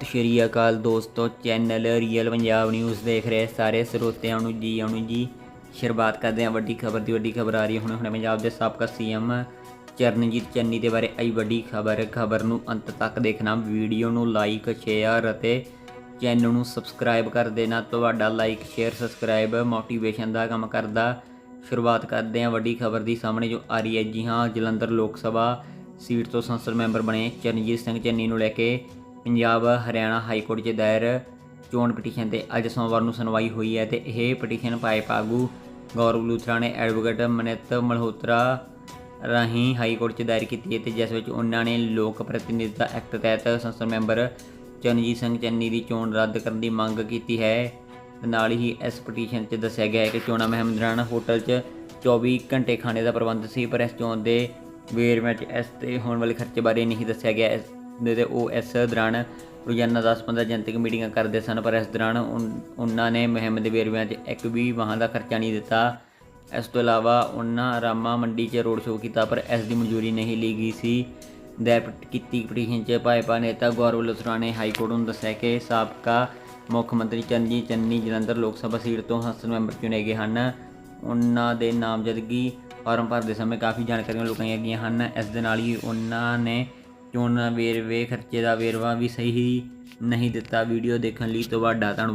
ਸਤਿ ਸ਼੍ਰੀ ਅਕਾਲ ਦੋਸਤੋ channel real Punjab news ਦੇਖ ਰਹੇ ਸਾਰੇ ਸਰੋਤਿਆਂ ਨੂੰ ਜੀ, ਆਉਣ ਜੀ। ਸ਼ੁਰੂਆਤ ਕਰਦੇ ਹਾਂ ਵੱਡੀ ਖਬਰ ਦੀ, ਵੱਡੀ ਖਬਰ ਆ ਰਹੀ ਹੈ ਹੁਣ ਹੁਣੇ ਪੰਜਾਬ ਦੇ ਸਾਬਕਾ ਸੀਐਮ ਚਰਨਜੀਤ ਚੰਨੀ ਦੇ ਬਾਰੇ ਆਈ ਵੱਡੀ ਖਬਰ। ਖਬਰ ਨੂੰ ਅੰਤ ਤੱਕ ਦੇਖਣਾ, ਵੀਡੀਓ ਨੂੰ ਲਾਈਕ ਸ਼ੇਅਰ ਅਤੇ ਚੈਨਲ ਨੂੰ ਸਬਸਕ੍ਰਾਈਬ ਕਰ ਦੇਣਾ। ਤੁਹਾਡਾ ਲਾਈਕ ਸ਼ੇਅਰ ਸਬਸਕ੍ਰਾਈਬ ਮੋਟੀਵੇਸ਼ਨ ਦਾ ਕੰਮ ਕਰਦਾ। ਸ਼ੁਰੂਆਤ ਕਰਦੇ ਹਾਂ ਵੱਡੀ ਖਬਰ ਦੀ, ਸਾਹਮਣੇ ਜੋ ਆ ਰਹੀ ਹੈ ਜੀ ਹਾਂ, ਜਲੰਧਰ ਲੋਕ ਸਭਾ ਸੀਟ ਤੋਂ ਸੰਸਦ ਮੈਂਬਰ ਬਣੇ ਚਰਨਜੀਤ ਸਿੰਘ ਚੰਨੀ ਨੂੰ ਲੈ ਕੇ ਪੰਜਾਬ, ਹਰਿਆਣਾ ਹਾਈ ਕੋਰਟ 'ਚ ਦਾਇਰ ਚੋਣ ਪਟੀਸ਼ਨ ਤੇ ਅੱਜ ਸੋਮਵਾਰ ਨੂੰ ਸੁਣਵਾਈ ਹੋਈ ਹੈ ਤੇ ਇਹ ਪਟੀਸ਼ਨ ਪਾਈਪ ਆਗੂ ਗੌਰਵ ਲੂਥਰਾ ਨੇ ਐਡਵੋਕੇਟ ਮਨਿਤ ਮਲਹੋਤਰਾ ਰਾਹੀਂ ਹਾਈ ਕੋਰਟ 'ਚ ਦਾਇਰ ਕੀਤੀ ਹੈ ਤੇ ਜਿਸ ਵਿੱਚ ਉਹਨਾਂ ਨੇ ਲੋਕ ਪ੍ਰਤੀਨਿਧਤਾ ਐਕਟ ਤਹਿਤ ਸੰਸਦ ਮੈਂਬਰ ਚਰਨਜੀਤ ਸਿੰਘ ਚੰਨੀ ਦੀ ਚੋਣ ਰੱਦ ਕਰਨ ਦੀ ਮੰਗ ਕੀਤੀ ਹੈ। ਨਾਲ ਹੀ ਇਸ ਪਟੀਸ਼ਨ 'ਚ ਦੱਸਿਆ ਗਿਆ ਹੈ ਕਿ ਚੋਣਾਂ ਮੁਹਿੰਮ ਦੌਰਾਨ ਹੋਟਲ 'ਚ 24 ਘੰਟੇ ਖਾਣੇ ਦਾ ਪ੍ਰਬੰਧ ਸੀ, ਪਰ ਇਸ ਚੋਣ ਦੇ ਵੇਰਵਿਆਂ 'ਚ ਇਸ ਤੇ ਹੋਣ ਵਾਲੇ ਖਰਚੇ ਬਾਰੇ ਨਹੀਂ ਦੱਸਿਆ ਗਿਆ। ਇਸ ਤੇ ਉਹ ਇਸ ਦੌਰਾਨ ਰੋਜ਼ਾਨਾ 10-15 ਜਨਤਕ ਮੀਟਿੰਗਾਂ ਕਰਦੇ ਸਨ, ਪਰ ਇਸ ਦੌਰਾਨ ਉਨ- ਉਹਨਾਂ ਨੇ ਮੁਹਿੰਮ ਦੇ ਵੇਰਵਿਆਂ 'ਚ ਇੱਕ ਵੀ ਵਾਹਾਂ ਦਾ ਖਰਚਾ ਨਹੀਂ ਦਿੱਤਾ। ਇਸ ਤੋਂ ਇਲਾਵਾ ਉਹਨਾਂ ਰਾਮਾ ਮੰਡੀ 'ਚ ਰੋਡ ਸ਼ੋਅ ਕੀਤਾ, ਪਰ ਇਸ ਦੀ ਮਨਜ਼ੂਰੀ ਨਹੀਂ ਲਈ ਗਈ ਸੀ। ਦਾਇਰ ਕੀਤੀ ਪਟੀਸ਼ਨ 'ਚ ਭਾਜਪਾ ਨੇਤਾ ਗੌਰਵ ਲੁਥਰਾ ਨੇ ਹਾਈ ਕੋਰਟ ਨੂੰ ਦੱਸਿਆ ਕਿ ਸਾਬਕਾ ਮੁੱਖ ਮੰਤਰੀ ਚਰਨਜੀਤ ਚੰਨੀ ਜਲੰਧਰ ਲੋਕ ਸਭਾ ਸੀਟ ਤੋਂ ਸੰਸਦ ਮੈਂਬਰ ਚੁਣੇ ਗਏ ਹਨ। ਉਹਨਾਂ ਦੇ ਨਾਮਜ਼ਦਗੀ ਫਾਰਮ ਭਰਦੇ ਸਮੇਂ ਕਾਫੀ ਜਾਣਕਾਰੀਆਂ ਲੁਕਾਈਆਂ ਗਈਆਂ ਹਨ। ਇਸ ਦੇ ਨਾਲ ਹੀ ਉਹਨਾਂ ਨੇ ਚੋਣਾਂ ਵੇਰਵੇ ਖਰਚੇ ਦਾ ਵੇਰਵਾ ਵੀ ਸਹੀ ਨਹੀਂ ਦਿੱਤਾ। ਵੀਡੀਓ ਦੇਖਣ ਲਈ ਤੁਹਾਡਾ ਧੰਨਵਾਦ।